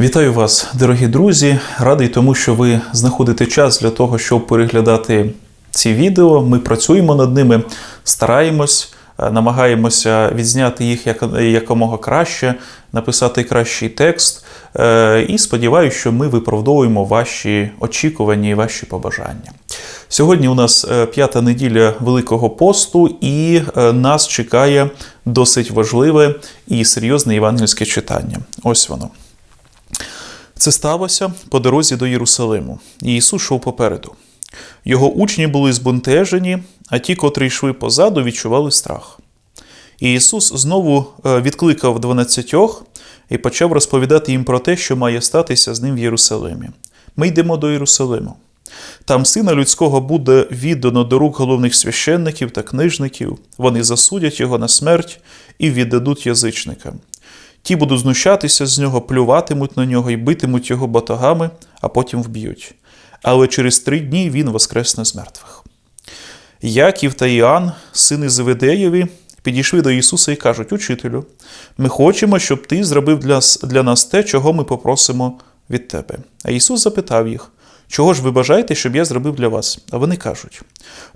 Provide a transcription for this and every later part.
Вітаю вас, дорогі друзі. Радий тому, що ви знаходите час для того, щоб переглядати ці відео. Ми працюємо над ними, стараємось, е, намагаємося відзняти їх якомога краще, написати кращий текст. Е, І сподіваюся, що ми виправдовуємо ваші очікування і ваші побажання. Сьогодні у нас е, п'ята неділя Великого посту, і нас чекає досить важливе і серйозне євангельське читання. Ось воно. Це сталося по дорозі до Єрусалиму, і Ісус йшов попереду. Його учні були збунтежені, а ті, котрі йшли позаду, відчували страх. І Ісус знову е, відкликав дванадцятьох і почав розповідати їм про те, що має статися з ним в Єрусалимі. Ми йдемо до Єрусалиму. Там сина людського буде віддано до рук головних священників та книжників, вони засудять його на смерть і віддадуть язичникам. Ті будуть знущатися з нього, плюватимуть на нього і битимуть його батогами, а потім вб'ють. Але через три дні він воскресне з мертвих. Яків та Іоанн, сини Зеведеєві, підійшли до Ісуса і кажуть: Учителю, ми хочемо, щоб ти зробив для, для нас те, чого ми попросимо від тебе. А Ісус запитав їх: Чого ж ви бажаєте, щоб я зробив для вас? А вони кажуть: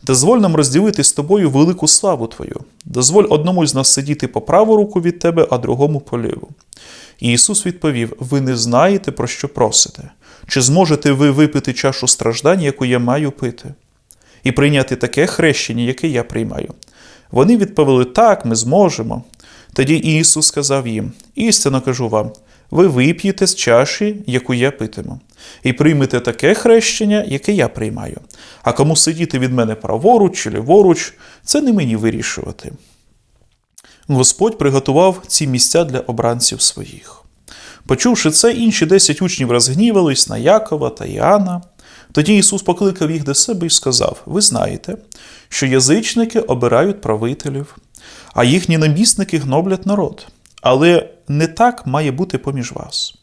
Дозволь нам розділити з тобою велику славу Твою. Дозволь одному з нас сидіти по праву руку від тебе, а другому по ліву. І Ісус відповів: Ви не знаєте, про що просите. Чи зможете ви випити чашу страждань, яку я маю пити, і прийняти таке хрещення, яке я приймаю? Вони відповіли: Так, ми зможемо. Тоді Ісус сказав їм: Істинно кажу вам, ви вип'єте з чаші, яку я питиму, і приймете таке хрещення, яке я приймаю. А кому сидіти від мене праворуч чи ліворуч, це не мені вирішувати. Господь приготував ці місця для обранців своїх. Почувши це, інші десять учнів розгнівались на Якова та Іоанна. Тоді Ісус покликав їх до себе і сказав: Ви знаєте, що язичники обирають правителів, а їхні намісники гноблять народ. Але не так має бути поміж вас.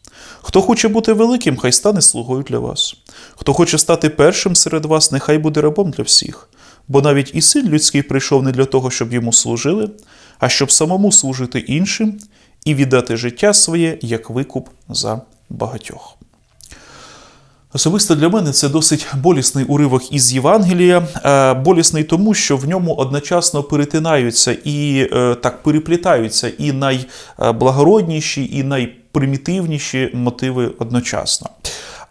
Хто хоче бути великим, хай стане слугою для вас. Хто хоче стати першим серед вас, нехай буде рабом для всіх. Бо навіть і син людський прийшов не для того, щоб йому служили, а щоб самому служити іншим і віддати життя своє як викуп за багатьох. Особисто для мене це досить болісний уривок із Євангелія. Е, Болісний тому, що в ньому одночасно перетинаються і е, так переплітаються і найблагородніші, і найпримітивніші мотиви одночасно.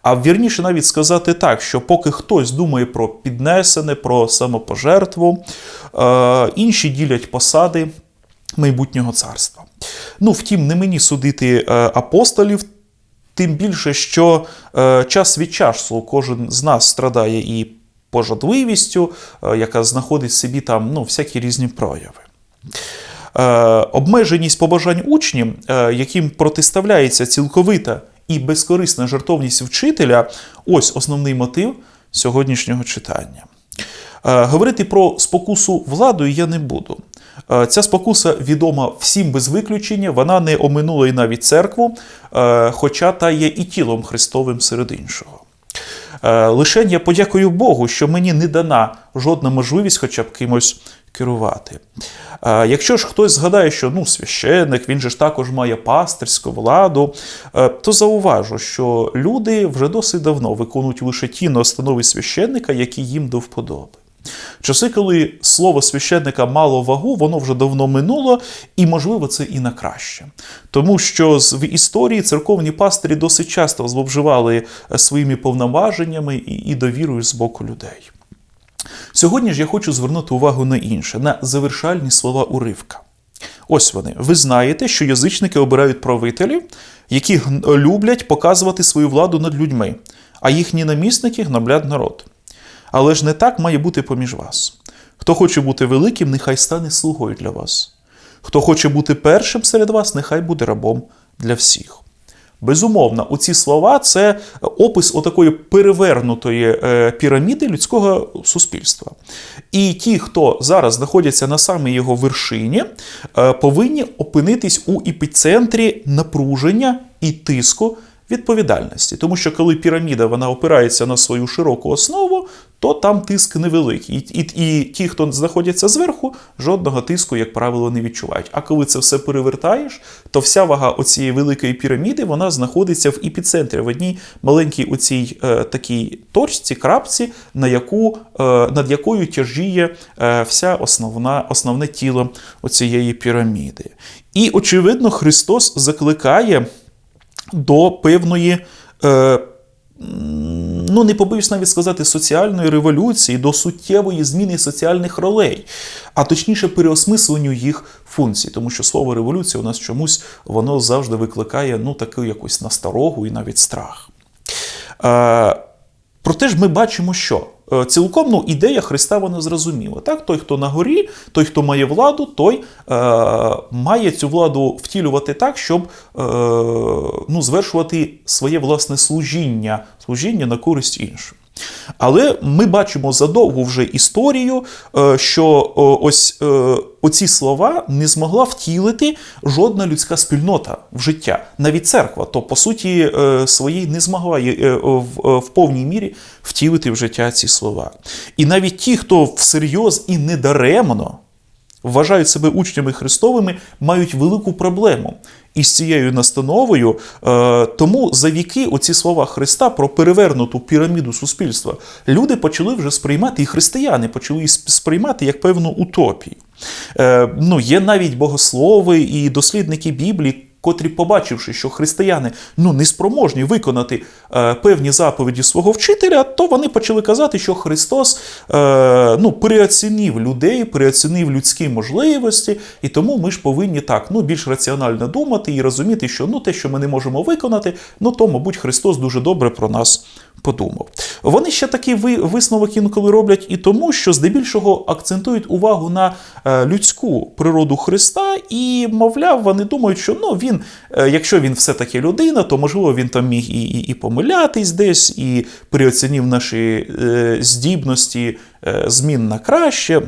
А вірніше навіть сказати так, що поки хтось думає про піднесене, про самопожертву, е, інші ділять посади майбутнього царства. Ну, втім, не мені судити апостолів, тим більше, що е, час від часу кожен з нас страдає і пожадливістю, е, яка знаходить собі там ну, всякі різні прояви. Е, обмеженість побажань учнів, е, яким протиставляється цілковита і безкорисна жертовність вчителя, ось основний мотив сьогоднішнього читання. Е, Говорити про спокусу владою я не буду. Е, Ця спокуса відома всім без виключення, вона не оминула і навіть церкву, е, хоча та є і тілом Христовим серед іншого. Е, Лише я подякую Богу, що мені не дана жодна можливість хоча б кимось керувати. Якщо ж хтось згадає, що ну, священник, він же ж також має пастирську владу, то зауважу, що люди вже досить давно виконують лише ті настанови священника, які їм до вподоби. Часи, коли слово священника мало вагу, воно вже давно минуло, і, можливо, це і на краще. Тому що в історії церковні пастирі досить часто зловживали е, своїми повноваженнями і довірою з боку людей. Сьогодні ж я хочу звернути увагу на інше, на завершальні слова уривка. Ось вони. Ви знаєте, що язичники обирають правителів, які люблять показувати свою владу над людьми, а їхні намісники гноблять народ. Але ж не так має бути поміж вас. Хто хоче бути великим, нехай стане слугою для вас. Хто хоче бути першим серед вас, нехай буде рабом для всіх. Безумовно, у ці слова це опис отакої перевернутої е, піраміди людського суспільства. І ті, хто зараз знаходяться на самій його вершині, е, повинні опинитись у епіцентрі напруження і тиску відповідальності. Тому що коли піраміда вона опирається на свою широку основу, то там тиск невеликий. І, і, і ті, хто знаходяться зверху, жодного тиску, як правило, не відчувають. А коли це все перевертаєш, то вся вага оцієї великої піраміди вона знаходиться в епіцентрі, в одній маленькій оцій е, такій точці, крапці, на яку, е, над якою тяжіє е, вся основна, основне тіло оцієї піраміди. І, очевидно, Христос закликає до певної. Е, Ну, не побоюсь навіть сказати, соціальної революції до суттєвої зміни соціальних ролей, а точніше переосмисленню їх функцій, тому що слово революція у нас чомусь воно завжди викликає ну, таку якусь насторогу і навіть страх. Е, Проте ж ми бачимо, що цілком ну, ідея Христа вона зрозуміла. Так? Той, хто на горі, той, хто має владу, той е, має цю владу втілювати так, щоб е, ну, звершувати своє власне служіння, служіння на користь іншим. Але ми бачимо задовгу вже історію, е, що ось е, оці слова не змогла втілити жодна людська спільнота в життя, навіть церква, то по суті е, своїй не змогла в повній мірі втілити в життя ці слова. І навіть ті, хто всерйоз і недаремно вважають себе учнями Христовими, мають велику проблему із цією настановою. Е, тому за віки оці слова Христа про перевернуту піраміду суспільства люди почали вже сприймати, і християни почали сприймати як певну утопію. Е, ну, Є навіть богослови і дослідники Біблії котрі, побачивши, що християни ну не спроможні виконати е, певні заповіді свого вчителя, то вони почали казати, що Христос е, ну, переоцінив людей, переоцінив людські можливості, і тому ми ж повинні так ну, більш раціонально думати і розуміти, що ну, те, що ми не можемо виконати, ну то, мабуть, Христос дуже добре про нас подумав. Вони ще такий висновок інколи роблять і тому, що здебільшого акцентують увагу на е, людську природу Христа, і, мовляв, вони думають, що ну, він, е, якщо він все-таки людина, то можливо він там міг і і, і помилятись десь, і переоцінив наші е, здібності змін на краще.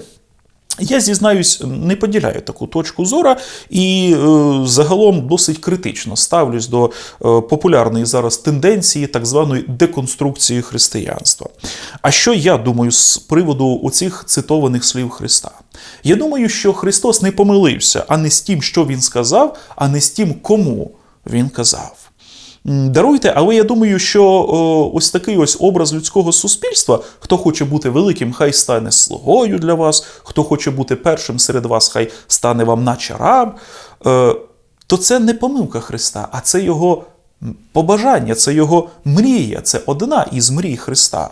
Я зізнаюсь, не поділяю таку точку зору і е, загалом досить критично ставлюсь до е, популярної зараз тенденції так званої деконструкції християнства. А що я думаю з приводу оцих цитованих слів Христа? Я думаю, що Христос не помилився, а не з тим, що Він сказав, а не з тим, кому Він казав. Даруйте, але я думаю, що ось такий ось образ людського суспільства, хто хоче бути великим, хай стане слугою для вас, хто хоче бути першим серед вас, хай стане вам наче раб, то це не помилка Христа, а це його побажання, це його мрія, це одна із мрій Христа.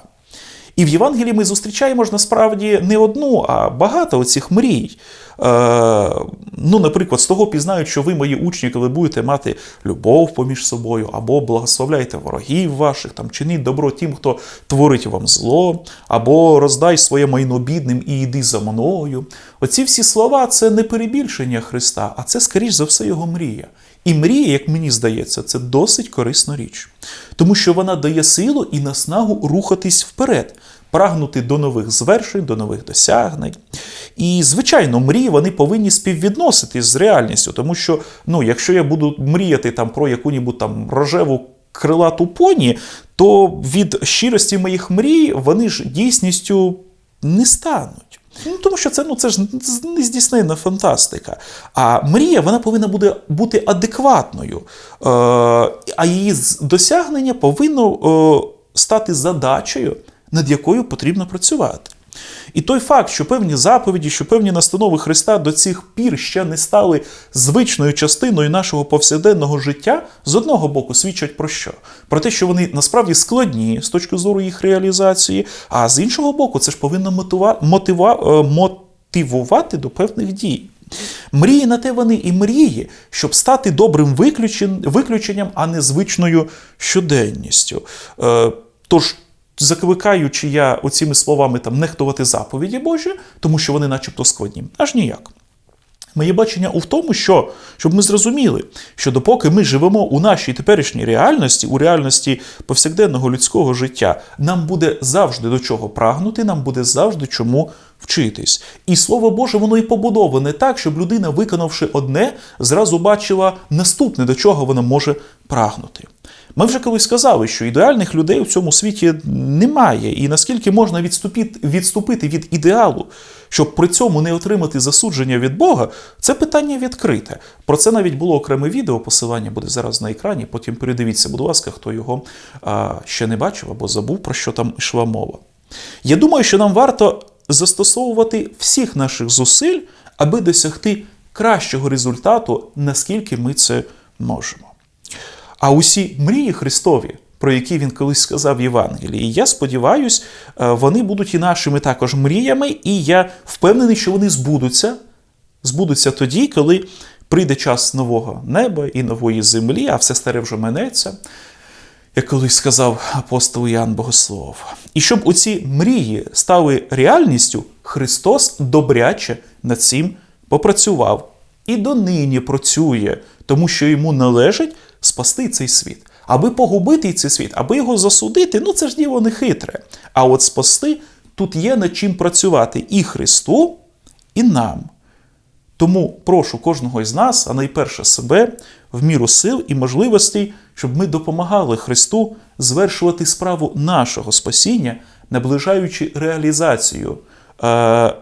І в Євангелії ми зустрічаємо ж насправді не одну, а багато оцих мрій. Е, ну, Наприклад, з того пізнають, що ви, мої учні, коли будете мати любов поміж собою, або благословляйте ворогів ваших, там, чиніть добро тим, хто творить вам зло, або роздай своє майно бідним і йди за мною. Оці всі слова це не перебільшення Христа, а це, скоріш за все, його мрія. І мрія, як мені здається, це досить корисна річ, тому що вона дає силу і наснагу рухатись вперед, прагнути до нових звершень, до нових досягнень. І, звичайно, мрії вони повинні співвідноситись з реальністю, тому що, ну, якщо я буду мріяти там про яку-небудь там рожеву крилату поні, то від щирості моїх мрій вони ж дійсністю не стануть. Ну, Тому що це ну, це ж не здійснена фантастика. А мрія вона повинна буде бути адекватною. Е, А її досягнення повинно е, стати задачею, над якою потрібно працювати. І той факт, що певні заповіді, що певні настанови Христа до цих пір ще не стали звичною частиною нашого повсякденного життя, з одного боку свідчать про що? Про те, що вони насправді складні з точки зору їх реалізації, а з іншого боку, це ж повинно мотива... Мотива... Е, мотивувати до певних дій. Мрії на те вони і мрії, щоб стати добрим виключенням, а не звичною щоденністю. Е, тож закликаючи я оціми словами там нехтувати заповіді Божі, тому що вони начебто складні. Аж ніяк. Моє бачення у тому, що щоб ми зрозуміли, що допоки ми живемо у нашій теперішній реальності, у реальності повсякденного людського життя, нам буде завжди до чого прагнути, нам буде завжди чому вчитись. І слово Боже, воно і побудоване так, щоб людина, виконавши одне, зразу бачила наступне, до чого вона може прагнути. Ми вже колись сказали, що ідеальних людей у цьому світі немає, і наскільки можна відступити, від ідеалу, щоб при цьому не отримати засудження від Бога, це питання відкрите. Про це навіть було окреме відео, посилання буде зараз на екрані. Потім передивіться, будь ласка, хто його а, ще не бачив або забув, про що там йшла мова. Я думаю, що нам варто застосовувати всіх наших зусиль, аби досягти кращого результату, наскільки ми це можемо. А усі мрії Христові, про які він колись сказав в Євангелії, я сподіваюся, вони будуть і нашими також мріями, і я впевнений, що вони збудуться. Збудуться тоді, коли прийде час нового неба і нової землі, а все старе вже минеться, як колись сказав апостол Іоанн Богослов. І щоб оці мрії стали реальністю, Христос добряче над цим попрацював і донині працює, тому що йому належить спасти цей світ. Аби погубити цей світ, аби його засудити, ну це ж діло не хитре. А от спасти тут є над чим працювати і Христу, і нам. Тому прошу кожного із нас, а найперше себе, в міру сил і можливостей, щоб ми допомагали Христу звершувати справу нашого спасіння, наближаючи реалізацію е,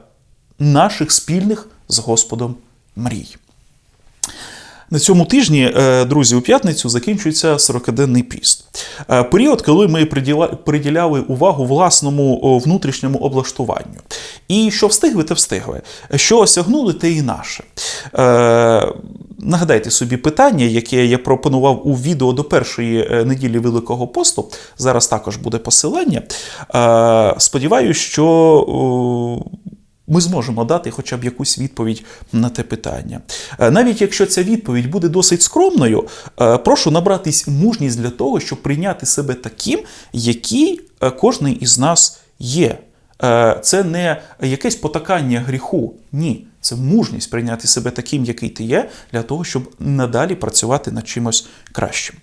наших спільних з Господом мрій. На цьому тижні, е, друзі, у п'ятницю закінчується 40-денний піст. Е, Період, коли ми приділяли увагу власному внутрішньому облаштуванню. І що встигли, те встигли. Що осягнули, те і наше. Е, Нагадайте собі питання, яке я пропонував у відео до першої неділі Великого посту. Зараз також буде посилання. Сподіваюсь, що ми зможемо дати хоча б якусь відповідь на те питання. Е, Навіть якщо ця відповідь буде досить скромною, е, прошу набратись мужність для того, щоб прийняти себе таким, який е, кожний із нас є. Е, Це не якесь потакання гріху. Ні, це мужність прийняти себе таким, який ти є, для того, щоб надалі працювати над чимось кращим.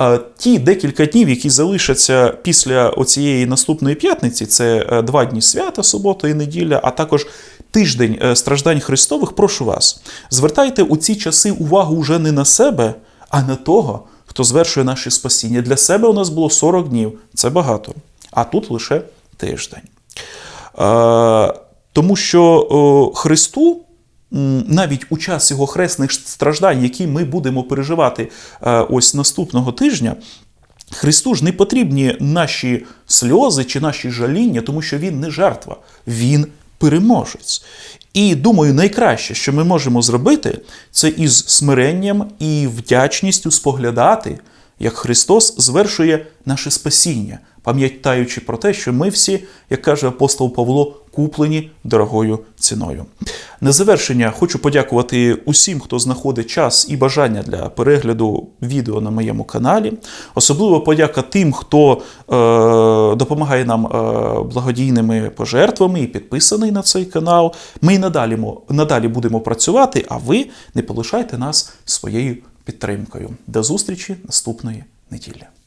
Е, Ті декілька днів, які залишаться після оцієї наступної п'ятниці, це е, два дні свята, субота і неділя, а також тиждень страждань Христових, прошу вас, звертайте у ці часи увагу вже не на себе, а на того, хто звершує наше спасіння. Для себе у нас було 40 днів, це багато, а тут лише тиждень. Тому що Христу навіть у час його хресних страждань, які ми будемо переживати е, ось наступного тижня, Христу ж не потрібні наші сльози чи наші жаління, тому що Він не жертва, Він переможець. І думаю, найкраще, що ми можемо зробити, це із смиренням і вдячністю споглядати, як Христос звершує наше спасіння, пам'ятаючи про те, що ми всі, як каже апостол Павло, куплені дорогою ціною. На завершення хочу подякувати усім, хто знаходить час і бажання для перегляду відео на моєму каналі. Особливо подяка тим, хто е, допомагає нам е, благодійними пожертвами і підписаний на цей канал. Ми і надалі, надалі будемо працювати, а ви не полишайте нас своєю підтримкою. До зустрічі наступної неділі.